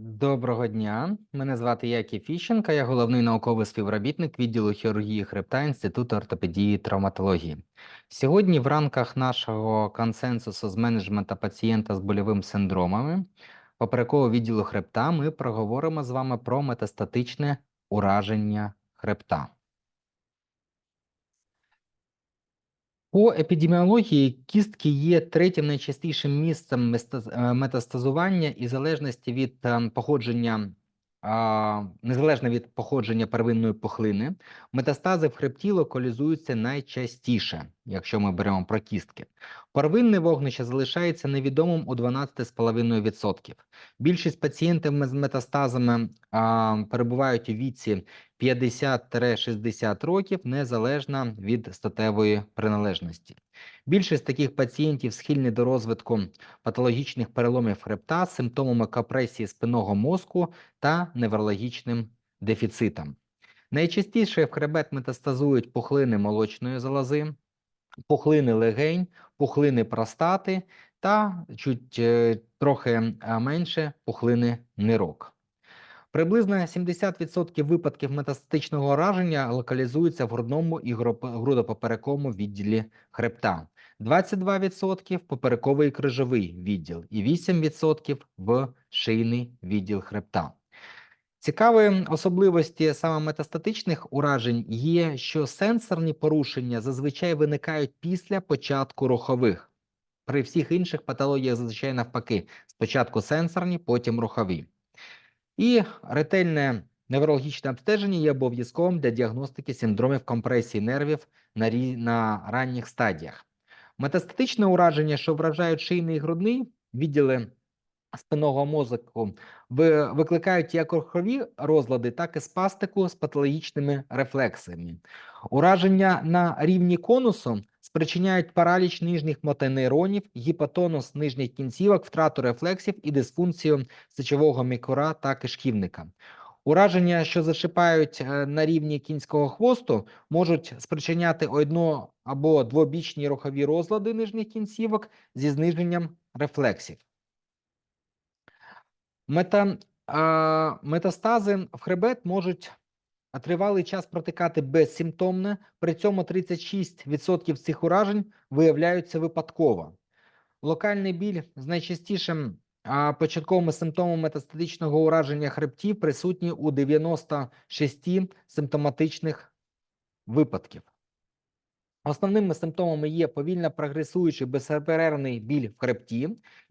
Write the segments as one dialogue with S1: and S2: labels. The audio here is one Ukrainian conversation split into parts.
S1: Доброго дня. Мене звати Які Фіщенка, я головний науковий співробітник відділу хірургії хребта Інституту ортопедії і травматології. Сьогодні в рамках нашого консенсусу з менеджмента пацієнта з больовим синдромами поперекового відділу хребта ми проговоримо з вами про метастатичне ураження хребта. По епідеміології кістки є третім найчастішим місцем е, метастазування і залежності від е, походження, незалежно від походження первинної пухлини, метастази в хребті локалізуються найчастіше, якщо ми беремо про кістки. Первинне вогнище залишається невідомим у 12,5%. Більшість пацієнтів з метастазами а, перебувають у віці 50-60 років незалежно від статевої приналежності. Більшість таких пацієнтів схильні до розвитку патологічних переломів хребта з симптомами компресії спинного мозку та неврологічним дефіцитом. Найчастіше в хребет метастазують пухлини молочної залози, пухлини легень, пухлини простати та чуть е, трохи менше пухлини нирок. Приблизно 70% випадків метастатичного ураження локалізуються в грудному і грудопоперековому відділі хребта, 22% поперековий крижовий відділ і 8% в шийний відділ хребта. Цікаві особливості саме метастатичних уражень є, що сенсорні порушення зазвичай виникають після початку рухових. При всіх інших патологіях зазвичай навпаки, спочатку сенсорні, потім рухові. І ретельне неврологічне обстеження є обов'язковим для діагностики синдромів компресії нервів на, рі... на ранніх стадіях. Метастатичне ураження, що вражають шийний і грудний відділи спинного мозку, викликають як рухові розлади, так і спастику з патологічними рефлексами. Ураження на рівні конусу спричиняють параліч нижніх мотонейронів, гіпотонус нижніх кінцівок, втрату рефлексів і дисфункцію сечового мікора та кишківника. Ураження, що зачіпають е, на рівні кінського хвосту, можуть спричиняти одно або двобічні рухові розлади нижніх кінцівок зі зниженням рефлексів. Мета, а, метастази в хребет можуть тривалий час протикати безсимптомно, при цьому 36% цих уражень виявляються випадково. Локальний біль з найчастішим а, початковими симптомами метастатичного ураження хребтів присутні у 96 симптоматичних випадків. Основними симптомами є повільно прогресуючий безперервний біль в хребті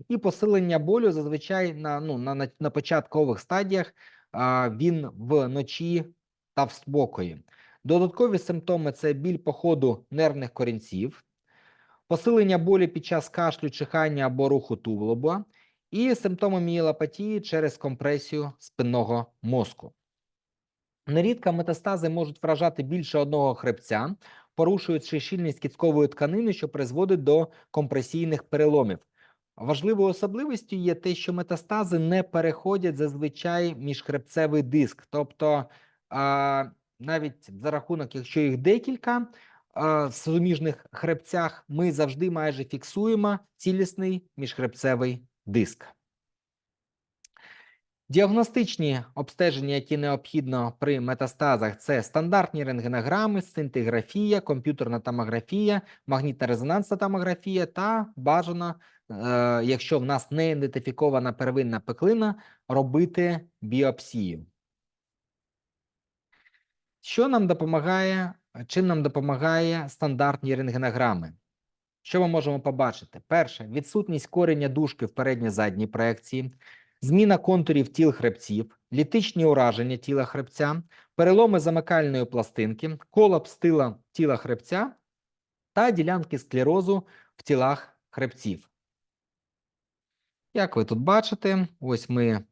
S1: і посилення болю зазвичай на, ну, на, на, початкових стадіях а, він вночі та в спокої. Додаткові симптоми це біль по ходу нервних корінців, посилення болі під час кашлю, чихання або руху тулуба, і симптоми мієлопатії через компресію спинного мозку. Нерідко метастази можуть вражати більше одного хребця, порушуючи щільність кісткової тканини, що призводить до компресійних переломів. Важливою особливістю є те, що метастази не переходять зазвичай міжхребцевий диск, тобто навіть за рахунок, якщо їх декілька в суміжних хребцях, ми завжди майже фіксуємо цілісний міжхребцевий диск. Діагностичні обстеження, які необхідно при метастазах, це стандартні рентгенограми, сцинтиграфія, комп'ютерна томографія, магнітна резонансна томографія та бажано, е, якщо в нас не ідентифікована первинна пеклина, робити біопсію. Що нам допомагає, чим нам допомагає стандартні рентгенограми? Що ми можемо побачити? Перше, відсутність корення дужки в передній задній проекції, зміна контурів тіл хребців, літичні ураження тіла хребця, переломи замикальної пластинки, колапс тила тіла хребця та ділянки склерозу в тілах хребців. Як ви тут бачите, ось ми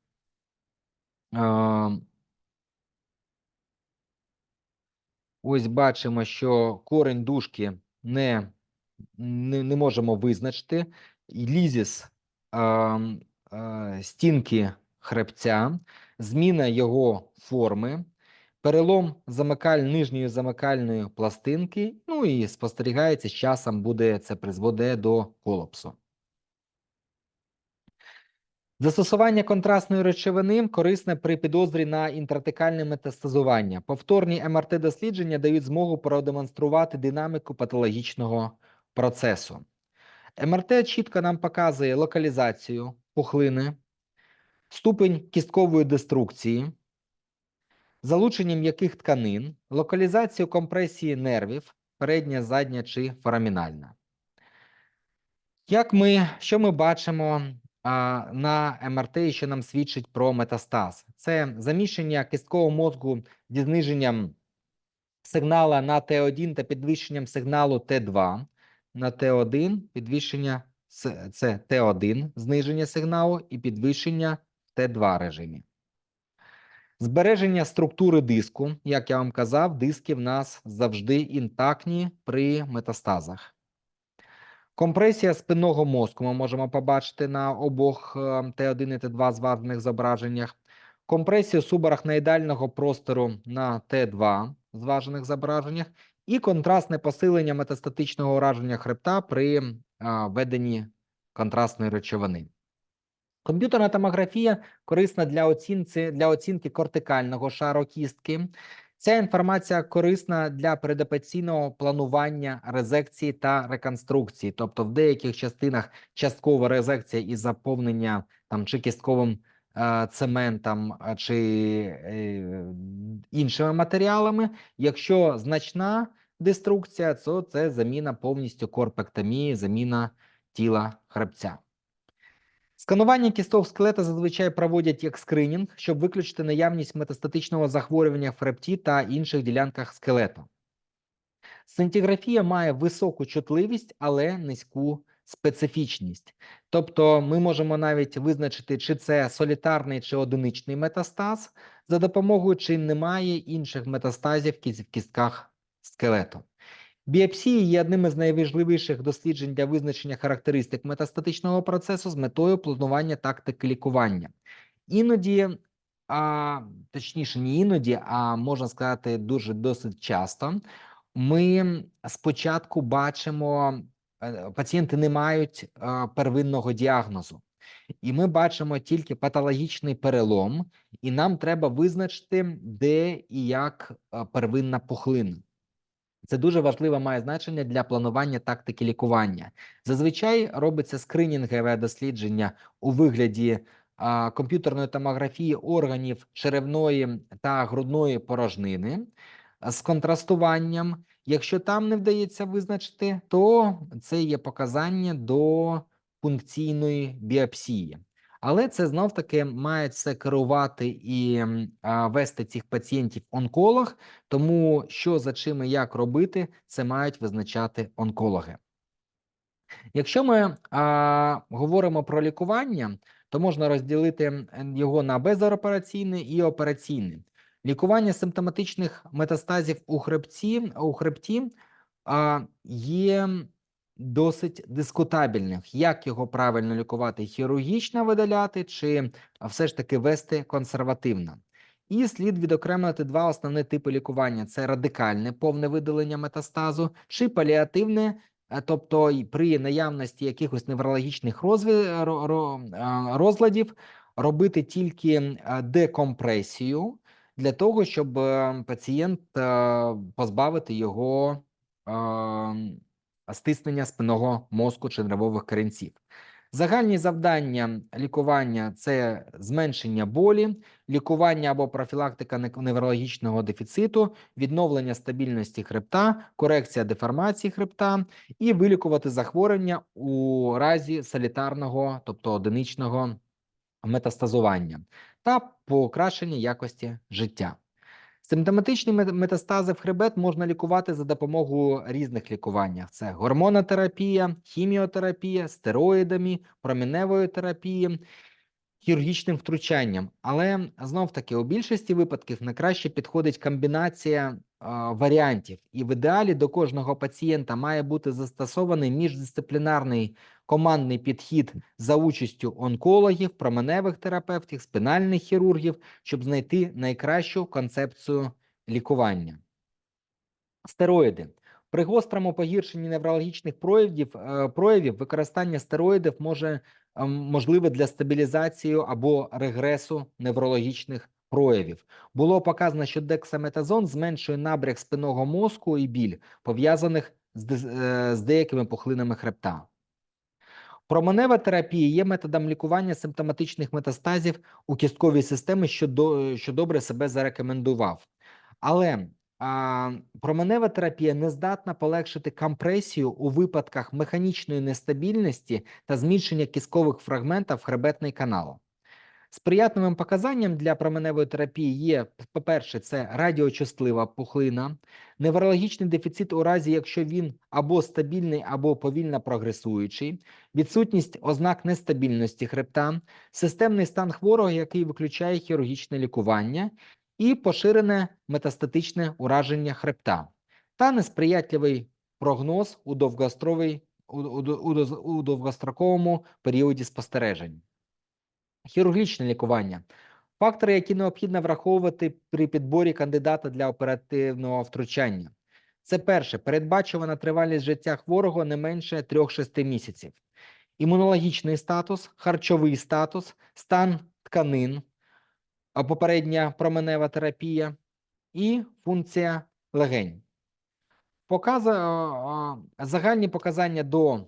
S1: е, ось бачимо, що корень дужки не, не, не можемо визначити. Лізіс е, стінки хребця, зміна його форми, перелом замикаль нижньої замикальної пластинки, ну і спостерігається з часом буде це призведе до колапсу. Застосування контрастної речовини корисне при підозрі на інтратекальне метастазування. Повторні МРТ-дослідження дають змогу продемонструвати динаміку патологічного процесу. МРТ чітко нам показує локалізацію пухлини, ступень кісткової деструкції, залучення м'яких тканин, локалізацію компресії нервів, передня, задня чи форамінальна. Як ми, що ми бачимо а, на МРТ, і що нам свідчить про метастаз? Це заміщення кісткового мозку зі зниженням сигнала на Т1 та підвищенням сигналу Т2 на Т1, підвищення це Т1, зниження сигналу і підвищення в Т2 режимі. Збереження структури диску, як я вам казав, диски в нас завжди інтактні при метастазах. Компресія спинного мозку ми можемо побачити на обох е, Т1 і Т2 зважених зображеннях. Компресію субарахноїдального простору на Т2 зважених зображеннях і контрастне посилення метастатичного ураження хребта при введенні контрастної речовини. Комп'ютерна томографія корисна для оцінки, для оцінки кортикального шару кістки. Ця інформація корисна для передопераційного планування резекції та реконструкції, тобто в деяких частинах часткова резекція і заповнення там чи кістковим е, цементом, чи е, іншими матеріалами. Якщо значна деструкція, то це заміна повністю корпектомії, заміна тіла хребця. Сканування кісток скелета зазвичай проводять як скринінг, щоб виключити наявність метастатичного захворювання в хребті та інших ділянках скелету. Сцинтиграфія має високу чутливість, але низьку специфічність. Тобто ми можемо навіть визначити, чи це солітарний чи одиничний метастаз, за допомогою чи немає інших метастазів в кістках скелету. Біопсії є одним із найважливіших досліджень для визначення характеристик метастатичного процесу з метою планування тактики лікування. Іноді, а, точніше, не іноді, а можна сказати, дуже досить часто. Ми спочатку бачимо, е, пацієнти не мають е, первинного діагнозу, і ми бачимо тільки патологічний перелом, і нам треба визначити, де і як е, первинна пухлина. Це дуже важливе має значення для планування тактики лікування. Зазвичай робиться скринінгове дослідження у вигляді а, комп'ютерної томографії органів черевної та грудної порожнини з контрастуванням. Якщо там не вдається визначити, то це є показання до пункційної біопсії. Але це знов таки має все керувати і а, вести цих пацієнтів онколог, тому що за чим і як робити, це мають визначати онкологи. Якщо ми а, говоримо про лікування, то можна розділити його на безопераційне і операційне. Лікування симптоматичних метастазів у хребці, у хребті а, є досить дискутабельних. Як його правильно лікувати? Хірургічно видаляти чи все ж таки вести консервативно? І слід відокремити два основні типи лікування: це радикальне повне видалення метастазу чи паліативне, е, тобто при наявності якихось неврологічних а, розладів робити тільки е, декомпресію для того, щоб е, пацієнт е, позбавити його е, стиснення спинного мозку чи нервових корінців. Загальні завдання лікування це зменшення болі, лікування або профілактика неврологічного дефіциту, відновлення стабільності хребта, корекція деформації хребта і вилікувати захворювання у разі солітарного, тобто одиничного метастазування та покращення якості життя. Симптоматичні мет- метастази в хребет можна лікувати за допомогою різних лікувань. Це гормонотерапія, хіміотерапія, стероїдами, проміневою терапією, хірургічним втручанням. Але знов таки у більшості випадків найкраще підходить комбінація а, варіантів, і в ідеалі до кожного пацієнта має бути застосований міждисциплінарний командний підхід за участю онкологів, променевих терапевтів, спинальних хірургів, щоб знайти найкращу концепцію лікування. Стероїди. При гострому погіршенні неврологічних проявів, е, проявів використання стероїдів може ем, можливе для стабілізації або регресу неврологічних проявів. Було показано, що дексаметазон зменшує набряк спинного мозку і біль, пов'язаних з, е, з деякими пухлинами хребта. Променева терапія є методом лікування симптоматичних метастазів у кістковій системі, що, до, що добре себе зарекомендував. Але а, променева терапія не здатна полегшити компресію у випадках механічної нестабільності та зміщення кісткових фрагментів хребетний канал. Сприятливим показанням для променевої терапії є, по-перше, це радіочастлива пухлина, неврологічний дефіцит у разі, якщо він або стабільний, або повільно прогресуючий, відсутність ознак нестабільності хребта, системний стан хворого, який виключає хірургічне лікування, і поширене метастатичне ураження хребта, та несприятливий прогноз у довгостроковому періоді спостережень. Хірургічне лікування. Фактори, які необхідно враховувати при підборі кандидата для оперативного втручання. Це перше, передбачувана тривалість життя хворого не менше 3-6 місяців. Імунологічний статус, харчовий статус, стан тканин, попередня променева терапія і функція легень. Показа, загальні показання до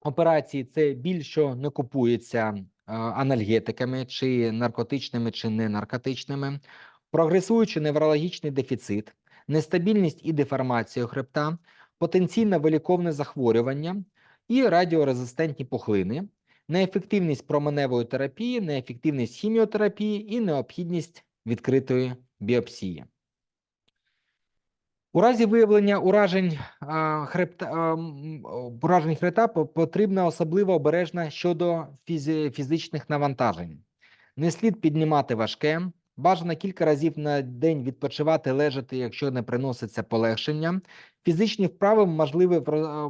S1: операції це біль, що не купується анальгетиками, чи наркотичними, чи не наркотичними, прогресуючий неврологічний дефіцит, нестабільність і деформація хребта, потенційне виліковне захворювання і радіорезистентні пухлини, неефективність променевої терапії, неефективність хіміотерапії і необхідність відкритої біопсії. У разі виявлення уражень хребта, уражень хребта потрібна особливо обережна щодо фізичних навантажень. Не слід піднімати важке, бажано кілька разів на день відпочивати, лежати, якщо не приноситься полегшення. Фізичні вправи можливі,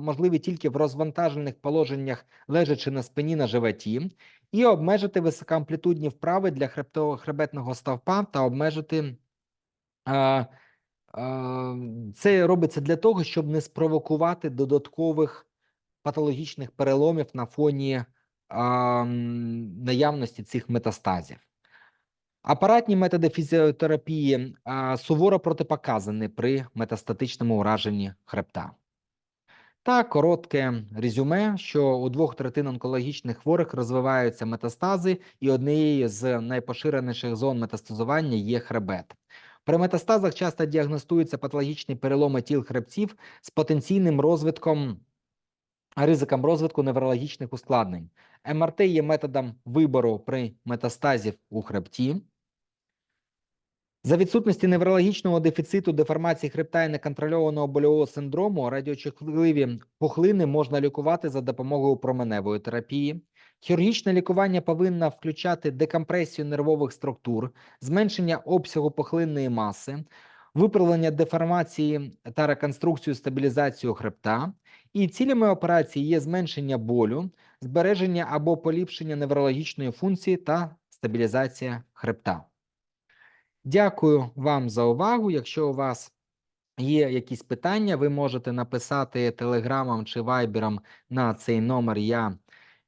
S1: можливі тільки в розвантажених положеннях, лежачи на спині на животі, і обмежити високоамплітудні вправи для хребетного стовпа та обмежити. Це робиться для того, щоб не спровокувати додаткових патологічних переломів на фоні наявності цих метастазів. Апаратні методи фізіотерапії суворо протипоказані при метастатичному ураженні хребта. Та коротке резюме, що у двох третин онкологічних хворих розвиваються метастази, і однією з найпоширеніших зон метастазування є хребет. При метастазах часто діагностуються патологічні переломи тіл хребців з потенційним розвитком ризиком розвитку неврологічних ускладнень. МРТ є методом вибору при метастазів у хребті. За відсутності неврологічного дефіциту, деформації хребта і неконтрольованого больового синдрому радіочутливі пухлини можна лікувати за допомогою променевої терапії. Хірургічне лікування повинно включати декомпресію нервових структур, зменшення обсягу пухлинної маси, виправлення деформації та реконструкцію стабілізацію хребта. І цілями операції є зменшення болю, збереження або поліпшення неврологічної функції та стабілізація хребта. Дякую вам за увагу. Якщо у вас є якісь питання, ви можете написати телеграмом чи вайбером на цей номер. Я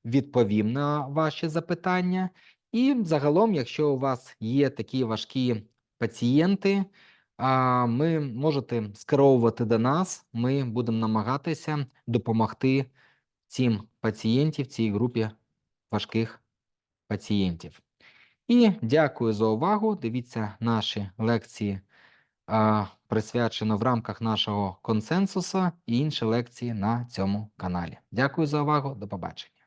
S1: відповім на ваші запитання. І загалом, якщо у вас є такі важкі пацієнти, ми можете скеровувати до нас. Ми будемо намагатися допомогти цим пацієнтів, цій групі важких пацієнтів. І дякую за увагу. Дивіться наші лекції, присвячено в рамках нашого консенсусу і інші лекції на цьому каналі. Дякую за увагу. До побачення.